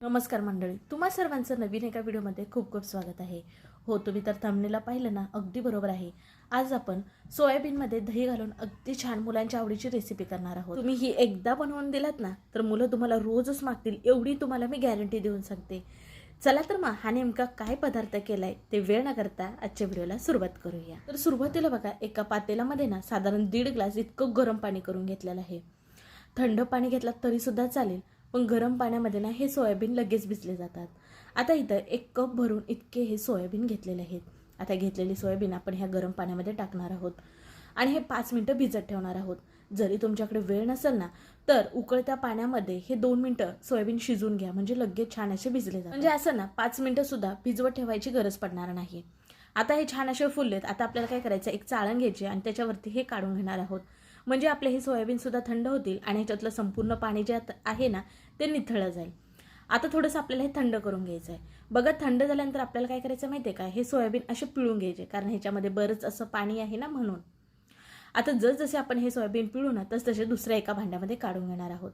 नमस्कार मंडळी तुम्हा सर्वांचं नवीन एका व्हिडिओमध्ये खूप खूप स्वागत आहे. हो तुम्ही तर थांबणीला पाहिलं ना अगदी बरोबर आहे. आज आपण सोयाबीनमध्ये दही घालून अगदी छान मुलांच्या आवडीची रेसिपी करणार आहोत. तुम्ही ही एकदा बनवून दिलात ना तर मुलं तुम्हाला रोजच मागतील एवढी तुम्हाला मी गॅरंटी देऊन सांगते. चला तर मग हा नेमका काय पदार्थ केलाय ते वेळ न करता आजच्या व्हिडिओला सुरुवात करूया. तर सुरुवातीला बघा एका पातेल्यामध्ये ना साधारण दीड ग्लास इतकं गरम पाणी करून घेतलेलं आहे. थंड पाणी घेतलं तरीसुद्धा चालेल पण गरम पाण्यामध्ये ना हे सोयाबीन लगेच भिजले जातात. आता इथं एक कप भरून इतके हे सोयाबीन घेतलेले आहेत. आता घेतलेली सोयाबीन आपण ह्या गरम पाण्यामध्ये टाकणार आहोत. आणि हे पाच मिनटं भिजत ठेवणार आहोत. जरी तुमच्याकडे वेळ नसेल ना तर उकळत्या पाण्यामध्ये हे दोन मिनटं सोयाबीन शिजून घ्या. म्हणजे लगेच छान असे भिजले जातात. म्हणजे असं ना पाच मिनटं सुद्धा भिजवत ठेवायची गरज पडणार नाही. आता हे छान असे फुललेत. आता आपल्याला काय करायचं एक चाळण घ्यायची आणि त्याच्यावरती हे काढून घेणार आहोत. म्हणजे आपले हे सोयाबीन सुद्धा थंड होतील आणि ह्याच्यातलं संपूर्ण पाणी जे आहे ना ते निथळलं जाईल. आता थोडंसं आपल्याला हे थंड करून घ्यायचं आहे बघा थंड झाल्यानंतर आपल्याला काय करायचं माहिती आहे का? हे सोयाबीन असे पिळून घ्यायचे कारण ह्याच्यामध्ये बरंच असं पाणी आहे ना म्हणून. आता जसजसे आपण हे सोयाबीन पिळू ना तस तसे दुसऱ्या एका भांड्यामध्ये काढून घेणार आहोत.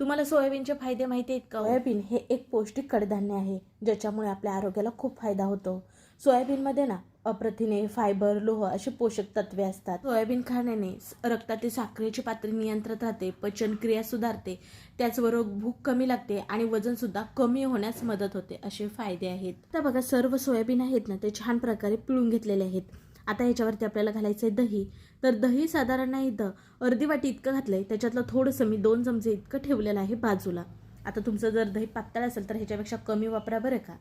तुम्हाला सोयाबीनचे फायदे माहिती आहेत का हो? सोयाबीन हे एक पौष्टिक कडधान्य आहे ज्याच्यामुळे आपल्या आरोग्याला खूप फायदा होतो. सोयाबीनमध्ये ना अप्रथिने फायबर लोह अशी पोषक तत्वे असतात. सोयाबीन खाण्याने रक्तातील साखरेची पातळी नियंत्रित राहते पचनक्रिया सुधारते त्याचबरोबर भूक कमी लागते आणि वजन सुद्धा कमी होण्यास मदत होते असे फायदे आहेत. तर बघा सर्व सोयाबीन आहेत ना ते छान प्रकारे पिळून घेतलेले आहेत. आता ह्याच्यावरती आपल्याला घालायचं आहे दही. तर दही साधारण नाही इथं अर्धी वाटी इतकं घातलंय त्याच्यातलं थोडंसं मी दोन चमचे इतकं ठेवलेलं आहे बाजूला. आता तुमचं जर दही पातळ असेल तर ह्याच्यापेक्षा कमी वापरा बरं का?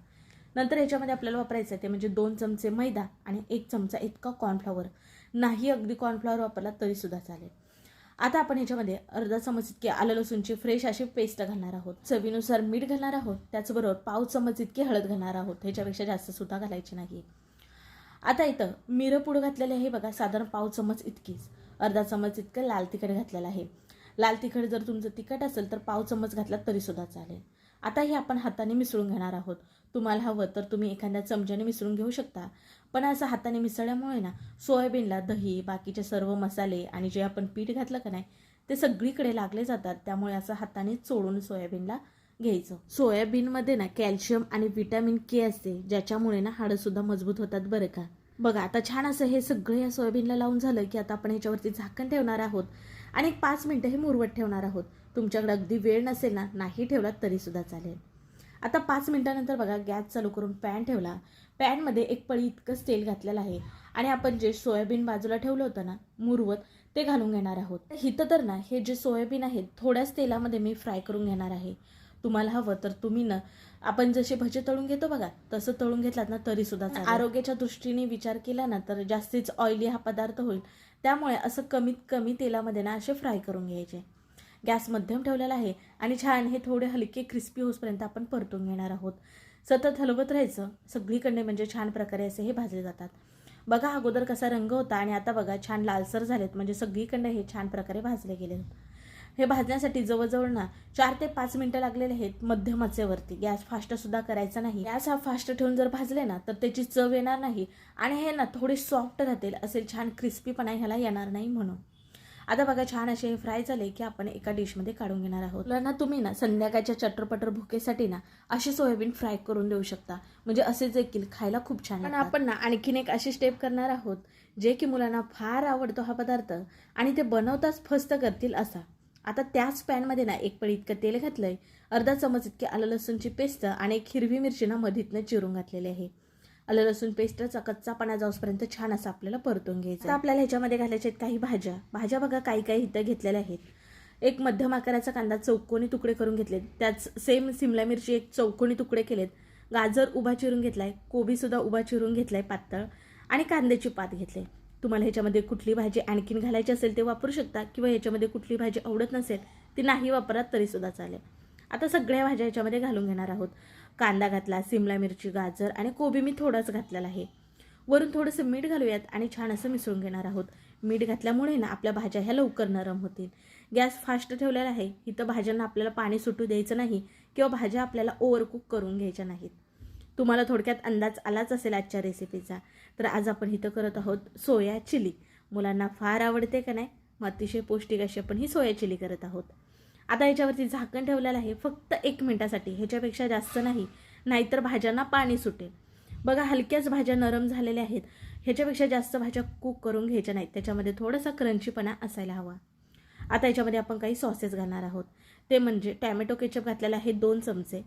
नंतर याच्यामध्ये आपल्याला वापरायचं आहे ते म्हणजे दोन चमचे मैदा आणि एक चमचा इतका कॉर्नफ्लॉवर नाही अगदी कॉर्नफ्लॉवर वापरला तरीसुद्धा चालेल. आता आपण याच्यामध्ये अर्धा चमच इतके आलं लसूणची फ्रेश अशी पेस्ट घालणार आहोत. चवीनुसार मीठ घालणार आहोत. त्याचबरोबर पाव चमच इतकी हळद घालणार आहोत. ह्याच्यापेक्षा जास्तसुद्धा घालायची नाही आता इथं मिरपूड घातलेले आहे बघा. साधारण पाव चमच इतकीच. अर्धा चमच इतकं लाल तिखट घातलेलं आहे. लाल तिखट जर तुमचं तिखट असेल तर पाव चमच घातला तरीसुद्धा चालेल. आता हे आपण हाताने मिसळून घेणार आहोत. तुम्हाला हवं तर तुम्ही एखाद्या चमच्याने मिसळून घेऊ शकता. पण असं हाताने मिसळल्यामुळे ना सोयाबीनला दही बाकीचे सर्व मसाले आणि जे आपण पीठ घातलं का नाही ते सगळीकडे लागले जातात. त्यामुळे असं हाताने चोळून सोयाबीनला घ्यायचं. सोयाबीनमध्ये ना कॅल्शियम आणि विटॅमिन के असते ज्याच्यामुळे ना हाडंसुद्धा मजबूत होतात बरं का. बघा आता छान असं हे सगळं या सोयाबीनला लावून झालं की आता आपण ह्याच्यावरती झाकण ठेवणार आहोत आणि एक पाच मिनटं हे मुरवत ठेवणार आहोत. तुमच्याकडे अगदी वेळ नसेल ना नाही ठेवलात तरीसुद्धा चालेल. आता पाच मिनिटानंतर बघा गॅस चालू करून पॅन ठेवला. पॅनमध्ये एक पळी इतकंच तेल घातलेलं आहे. आणि आपण जे सोयाबीन बाजूला ठेवलं होतं ना मुरवत ते घालून घेणार आहोत. हिथं तर ना हे जे सोयाबीन आहेत थोड्याच तेलामध्ये मी फ्राय करून घेणार आहे. तुम्हाला हवं तर तुम्ही ना आपण जसे भजे तळून घेतो बघा तसं तळून घेतलात ना तरी सुद्धा. आरोग्याच्या दृष्टीने विचार केला ना तर जास्तीच ऑइली हा पदार्थ होईल. त्यामुळे असं कमीत कमी तेलामध्ये ना असे फ्राय करून घ्यायचे. गॅस मध्यम ठेवलेला आहे आणि छान हे थोडे हलके क्रिस्पी होसपर्यंत आपण परतून घेणार आहोत. सतत हलवत राहायचं सगळीकडे म्हणजे छान प्रकारे असे हे भाजले जातात. बघा अगोदर कसा रंग होता आणि आता बघा छान लालसर झालेत म्हणजे सगळीकडे हे छान प्रकारे भाजले गेले हे भाजण्यासाठी जवळजवळ ना चार ते पाच मिनिटं लागलेले आहेत मध्यम आचेवरती गॅस फास्ट सुद्धा करायचा नाही. गॅस हा फास्ट ठेवून जर भाजले ना तर त्याची चव येणार नाही आणि हे ना थोडे सॉफ्ट राहतील असे छान क्रिस्पीपणा ह्याला येणार नाही म्हणून. आता बघा छान असे फ्राय झाले की आपण एका डिशमध्ये काढून घेणार आहोत. मुलांना तुम्ही ना संध्याकाळच्या चटरपटर भुकेसाठी ना अशी सोयाबीन फ्राय करून देऊ शकता. म्हणजे असे देखील खायला खूप छान पण आपण ना आणखीन एक अशी स्टेप करणार आहोत जे की मुलांना फार आवडतो हा पदार्थ आणि ते बनवताच फस्त करतील असा. आता त्याच पॅनमध्ये ना एक पळी इतकं तेल घातलंय अर्धा चमच इतके आलं लसूणची पेस्ट आणि एक हिरवी मिरची ना मधीतनं चिरून घातलेली आहे. आलं लसूण पेस्टचा कच्चापणा जाऊसपर्यंत छान असं आपल्याला परतून घ्यायचं आता आपल्याला ह्याच्यामध्ये घालायच्या आहेत काही भाज्या. भाज्या बघा काही काही इथं घेतलेल्या आहेत. एक मध्यम आकाराचा कांदा चौकोनी तुकडे करून घेतलेत. त्याच सेम सिमला मिरची एक चौकोनी तुकडे केलेत. गाजर उभा चिरून घेतलाय. कोबी सुद्धा उभा चिरून घेतलाय पातळ. आणि कांद्याची पात घेतले तुम्हाला ह्याच्यामध्ये कुठली भाजी आणखीन घालायची असेल ते वापरू शकता. किंवा ह्याच्यामध्ये कुठली भाजी आवडत नसेल ती नाही वापरात तरी सुद्धा चालेल. आता सगळ्या भाज्या ह्याच्यामध्ये घालून घेणार आहोत. कांदा घातला सिमला मिरची गाजर आणि कोबी मी थोडाच घातलेला आहे. वरून थोडंसं मीठ घालूयात आणि छान असं मिसळून घेणार आहोत. मीठ घातल्यामुळे ना आपल्या भाज्या ह्या लवकर नरम होतील. गॅस फास्ट ठेवलेला आहे. इथं भाज्यांना आपल्याला पाणी सुटू द्यायचं नाही किंवा भाज्या आपल्याला ओव्हरकुक करून घ्यायच्या नाहीत. तुम्हाला थोडक्यात अंदाज आलाच असेल आजच्या रेसिपीचा. तर आज आपण इथं करत आहोत सोया चिली. मुलांना फार आवडते का नाही? मग अतिशय पौष्टिक अशी आपण ही सोया चिली करत आहोत. आता ह्याच्यावरती झाकण ठेवलेलं आहे. फक्त एक मिनटासाठी. ह्याच्यापेक्षा जास्त नाही. नाहीतर भाज्यांना पाणी सुटेल. बघा हलक्याच भाज्या नरम झालेल्या आहेत. ह्याच्यापेक्षा जास्त भाज्या कुक करून घ्यायच्या नाहीत. त्याच्यामध्ये थोडासा क्रंचीपणा असायला हवा. आता याच्यामध्ये आपण काही सॉसेस घालणार आहोत. ते म्हणजे टॅमॅटो केचप घातलेला आहे दोन चमचे.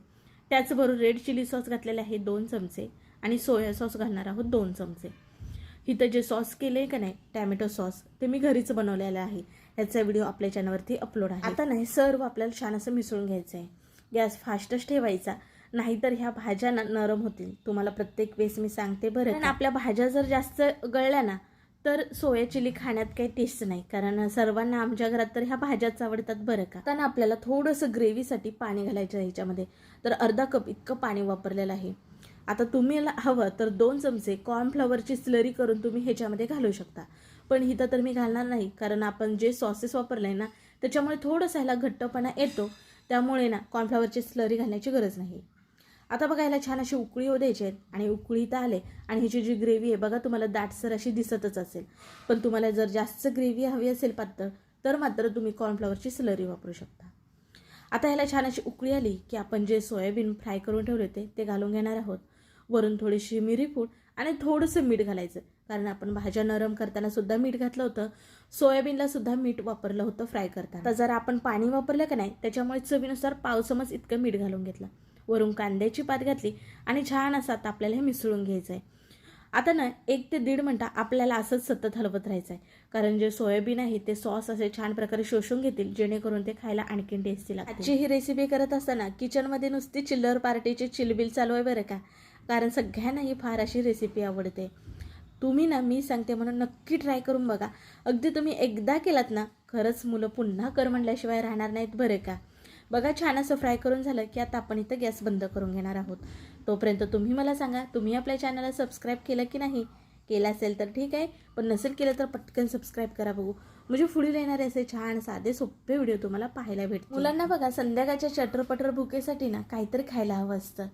त्याचबरोबर रेड चिली सॉस घातलेला आहे दोन चमचे. आणि सोया सॉस घालणार आहोत दोन चमचे. इथं जे सॉस केले आहे का नाही टॅमॅटो सॉस ते मी घरीच बनवलेलं आहे. ह्याचा व्हिडिओ आपल्या चॅनलवरती अपलोड आहे. आता नाही सर्व आपल्याला छान असं मिसळून घ्यायचं आहे गॅस फास्टच ठेवायचा. नाहीतर ह्या भाज्या नरम होतील. तुम्हाला प्रत्येक वेळेस मी सांगते बरं कारण आपल्या भाज्या जर जास्त गळल्या ना तर सोया चिली खाण्यात काही टेस्ट नाही. कारण सर्वांना आमच्या घरात तर ह्या भाज्याच आवडतात बरं का. कारण आपल्याला थोडंसं ग्रेव्हीसाठी पाणी घालायचं आहे ह्याच्यामध्ये. तर अर्धा कप इतकं पाणी वापरलेलं आहे. आता तुम्ही हवं तर दोन चमचे कॉर्नफ्लॉवरची स्लरी करून तुम्ही ह्याच्यामध्ये घालू शकता. पण इथं तर मी घालणार नाही. कारण आपण जे सॉसेस वापरले आहे ना त्याच्यामुळे थोडंसं ह्याला घट्टपणा येतो. त्यामुळे ना कॉर्नफ्लॉवरची स्लरी घालण्याची गरज नाही. आता बघा ह्याला छान अशी उकळी होऊ द्यायची आहेत आणि उकळी तर आले आणि ह्याची जी ग्रेव्ही आहे बघा तुम्हाला दाटसर अशी दिसतच असेल. पण तुम्हाला जर जास्त ग्रेव्ही हवी असेल पातळ तर मात्र तुम्ही कॉर्नफ्लॉवरची स्लरी वापरू शकता. आता ह्याला छान अशी उकळी आली की आपण जे सोयाबीन फ्राय करून ठेवले होते ते घालून घेणार आहोत. वरून थोडीशी मिरी पूड आणि थोडंसं मीठ घालायचं. कारण आपण भाज्या नरम करताना सुद्धा मीठ घातलं होतं. सोयाबीनला सुद्धा मीठ वापरलं होतं फ्राय करताना. तर जर आपण पाणी वापरलं का नाही त्याच्यामुळे चवीनुसार पाव चमच इतकं मीठ घालून घेतलं. वरून कांद्याची पात घातली आणि छान असं आता आपल्याला हे मिसळून घ्यायचं आहे आता ना एक ते दीड मिनटं आपल्याला असंच सतत हलवत राहायचं आहे कारण जे सोयाबीन आहे ते सॉस असे छान प्रकारे शोषून घेतील जेणेकरून ते खायला आणखीन टेस्टी लागते आजची ही रेसिपी करत असताना किचनमध्ये नुसती चिल्लर पार्टीची चिलबिल चालू आहे बरं का? कारण सगळ्यांना ही फार अशी रेसिपी आवडते. तुम्ही ना मी सांगते म्हणून नक्की ट्राय करून बघा. अगदी तुम्ही एकदा केलात ना खरंच मुलं पुन्हा कर म्हणल्याशिवाय राहणार नाहीत बरं का? बघा छान असं फ्राय करून झालं की आता आपण इथं गॅस बंद करून घेणार आहोत. तोपर्यंत तुम्ही मला सांगा तुम्ही आपल्या चॅनलला सबस्क्राईब केलं की नाही? केलं असेल तर ठीक आहे पण नसेल केलं तर पटकन सबस्क्राईब करा बघू. म्हणजे पुढील येणारे असे छान साधे सोपे व्हिडिओ तुम्हाला पाहायला भेटतील. मुलांना बघा संध्याकाळच्या चटरपटर भुकेसाठी ना काहीतरी खायला हवं असतं.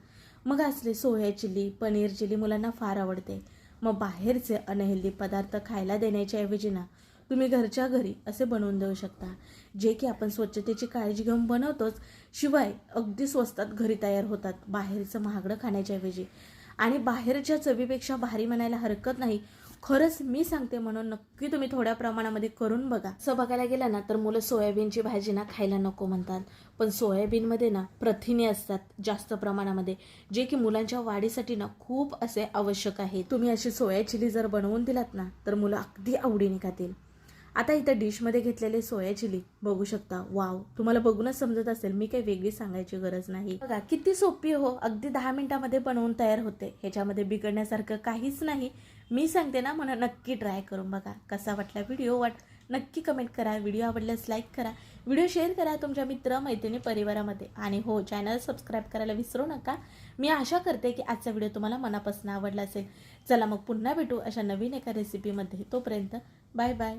मग असले सोया चिली पनीर चिली मुलांना फार आवडते. मग बाहेरचे अनहेल्दी पदार्थ खायला देण्याच्या ऐवजी ना तुम्ही घरच्या घरी असे बनवून देऊ शकता. जे की आपण स्वच्छतेची काळजी घेऊन बनवतोच शिवाय अगदी स्वस्तात घरी तयार होतात बाहेरचं महागडं खाण्याच्या ऐवजी आणि बाहेरच्या चवीपेक्षा भारी म्हणायला हरकत नाही खरंच मी सांगते म्हणून नक्की तुम्ही थोड्या प्रमाणामध्ये करून बघा. असं बघायला गेलं ना तर मुलं सोयाबीनची भाजी ना खायला नको म्हणतात. पण सोयाबीनमध्ये ना प्रथिने असतात जास्त प्रमाणामध्ये जे की मुलांच्या वाढीसाठी ना खूप असे आवश्यक आहे तुम्ही अशी सोया चिली जर बनवून दिलात ना तर मुलं अगदी आवडीने खातील. आता इथं डिशमध्ये घेतलेले सोया चिली बघू शकता. वाव तुम्हाला बघूनच समजत असेल मी काही वेगळी सांगायची गरज नाही. बघा किती सोपी हो अगदी दहा मिनिटामध्ये बनवून तयार होते. ह्याच्यामध्ये बिघडण्यासारखं काहीच नाही. मी सांगते ना म्हणून नक्की ट्राय करून बघा कसा वाटला व्हिडिओ वाट नक्की कमेंट करा. व्हिडिओ आवडल्यास लाईक करा. व्हिडिओ शेअर करा तुमच्या मित्र मैत्रिणी परिवारामध्ये. आणि हो चॅनल सबस्क्राईब करायला विसरू नका. मी आशा करते की आजचा व्हिडिओ तुम्हाला मनापासून आवडला असेल. चला मग पुन्हा भेटू अशा नवीन एका रेसिपीमध्ये तोपर्यंत बाय बाय